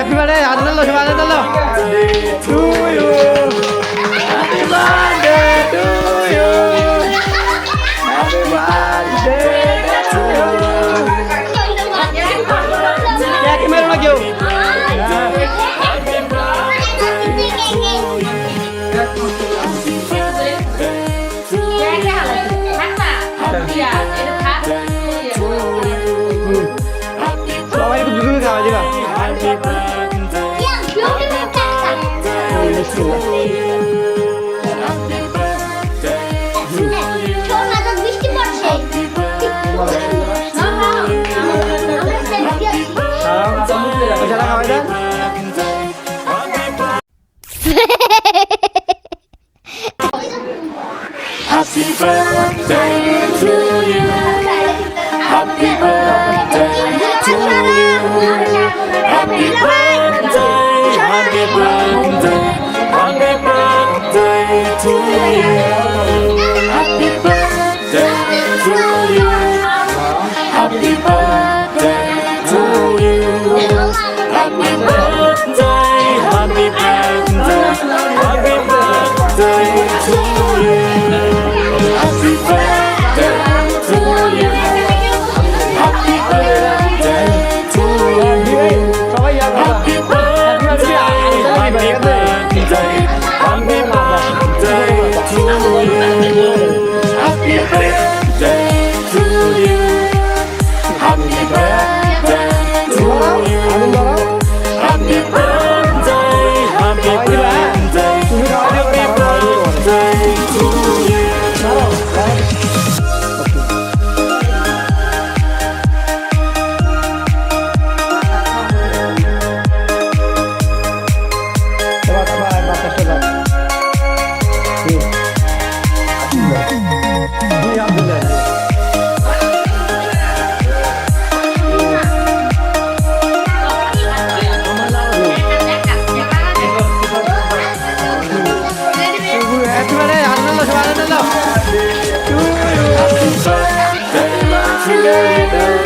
একবারে আদলো আদলো 是你 Africa.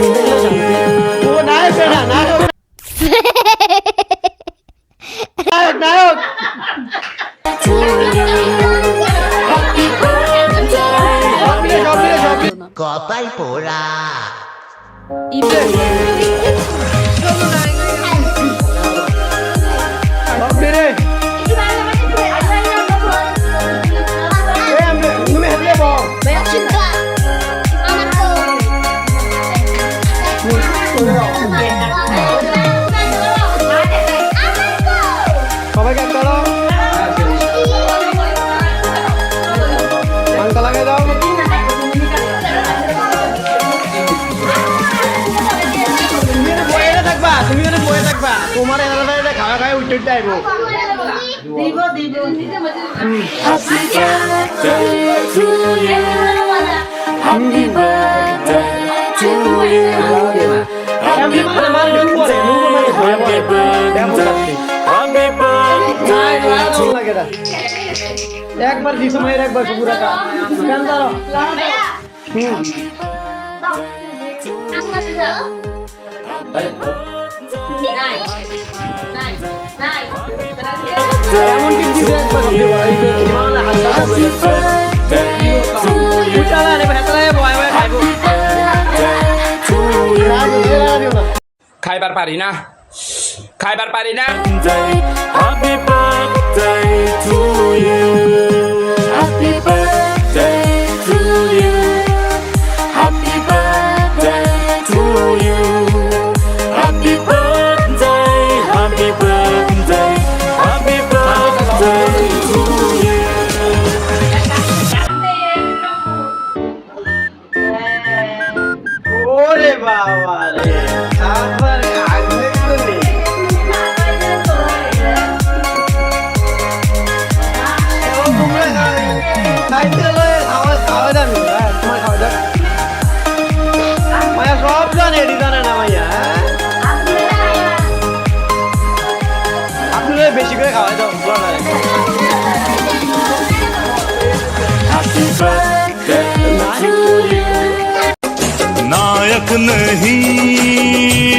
I মিনিটটাই রোগ দিব দিব Happy birthday to you. Happy birthday to you. Happy birthday Happy birthday to. খাইবার পারি না। খাইবার পারি না। बात नहीं।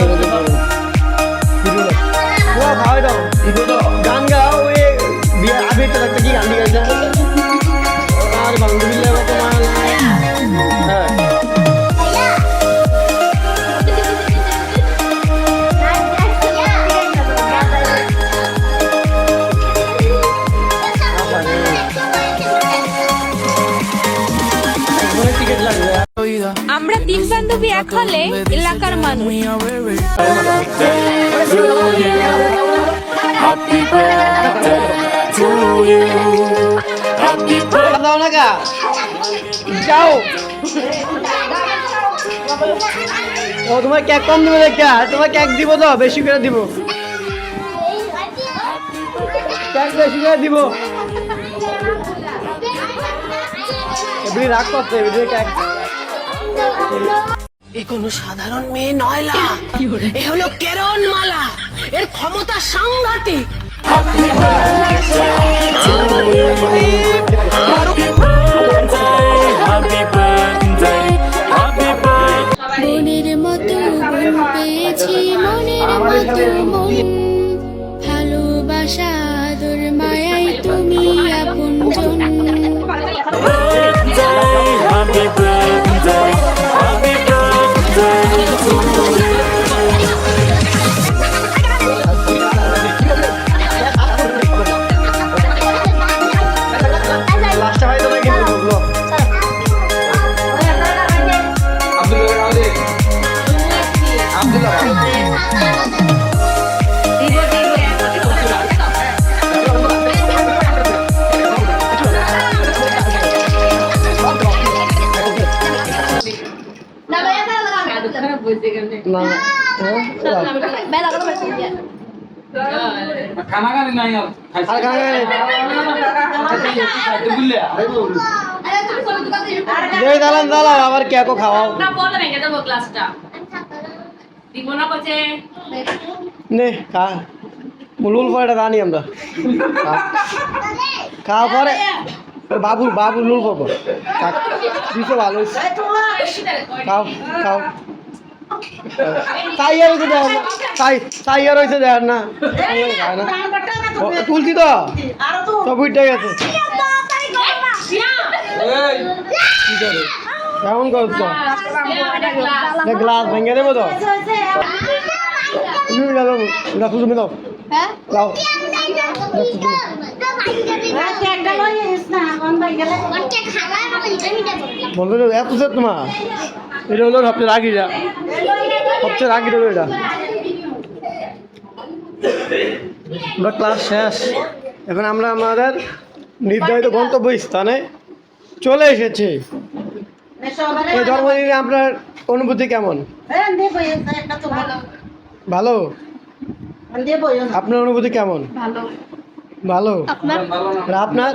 আমরা তিন বান্ধবী এক হলে এলাকার মানুষ। ও তোমাকে এক কম দেবো তোমাকে এক দিব তো, বেশি করে দিব। বেশি করে দিব। রাগ করতে এক এ কোনো সাধারণ মেয়ে নয়লা এ হলো কেরণ মালা এর ক্ষমতা সাংঘাতিক। মনের মতো মন পেয়েছি মনের মতো মন। ভালোবাসা দালান দালাও আবার কেকও খাওয়াও। না বলো ভেঙে দেবো গ্লাসটা দিব না করছে নে খা। লুল পরে রানি আমরা। খাওয়া পরে। বাবু বাবু লুল পাবো দিতে ভালো খাও খাও। তাই হয়েছে দেখ না। তাই তাই আর দেখ না। তুলছি তো। সব উঠে গেছে কেমন করছ? গ্লাস ভেঙে দেবো তো। তুমি গেল রাখো তুমি দাও। দাও। তো, এত তোমার। এটা হলো সবচেয়ে রাগিটা সবচেয়ে রাগিটা হলো এটা। আমরা ক্লাস শেষ। এখন আমরা আমাদের নির্ধারিত গন্তব্য স্থানে চলে এসেছি। এই জন্মদিনে আপনার অনুভূতি কেমন? ভালো? আপনার অনুভূতি কেমন? ভালো। ভালো? আর আপনার?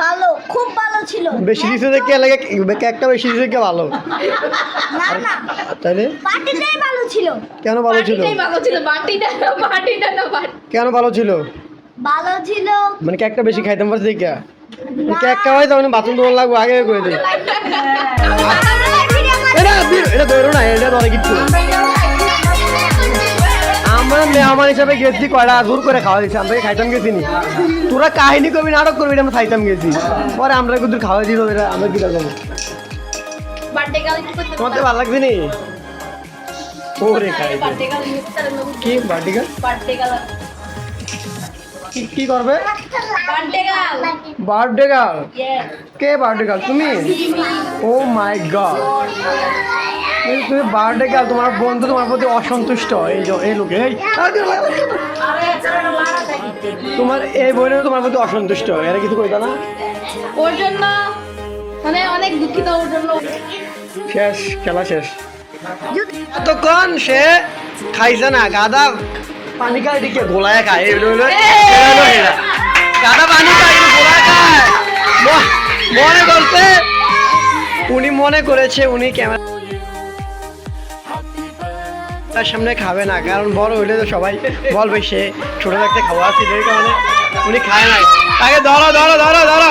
ভালো খুব ভালো ছিল। বেশি দিছে দেখে লাগে কেকটা বেশি দিছে দেখে ভালো? না না। তাইলে? পার্টিটাই ভালো ছিল। কেন ভালো ছিল? ভালো ছিল বাটিটা না বাটিটা না বাটি কেন ভালো ছিল? ভালো ছিল। মানে কেকটা বেশি খাইতাম পারছি দেখে কেক খাওয়াই তখন বাথরুম তোমার লাগবো আগে করে দিই এটা এটা ধরো না এটা ধরে কিচ্ছু না। আমরা মেহমান হিসাবে গেছি কয়টা জোর করে খাওয়া দিচ্ছি আমরা খাইতাম গেছি নি? তোরা কাহিনী করবি নাটক করবি আমরা খাইতাম গেছি। পরে আমরা কিন্তু খাওয়া দিত এটা আমরা কি রকম গাল তোমার তো ভালো নি? ওরে খাই কি বার্থডে গাল কি করবে? বার্থডে গাল কে বার্থডে গার্ল? তুমি? ও মাই গড তুমি গার্ল তোমার বন্ধু তোমার প্রতি অসন্তুষ্ট? এই এই লোকে তোমার এই বইটা তোমার প্রতি অসন্তুষ্ট এরা কিছু কইতা না? ওর জন্য মানে অনেক দুঃখিত ওর জন্য। শেষ খেলা শেষ। এতক্ষণ সে খাইছে না গাদা পানি খায় দিকে গোলায় খায়? হলো এরা। গাদা পানি খায় গোলায় খায়। মনে করছে উনি মনে করেছে উনি ক্যামেরা তার সামনে খাবে না, কারণ বড় হইলে তো সবাই বলবে সে ছোট থাকতে খাওয়া কারণে উনি খায় না তাকে ধরো ধরো ধরো ধরো।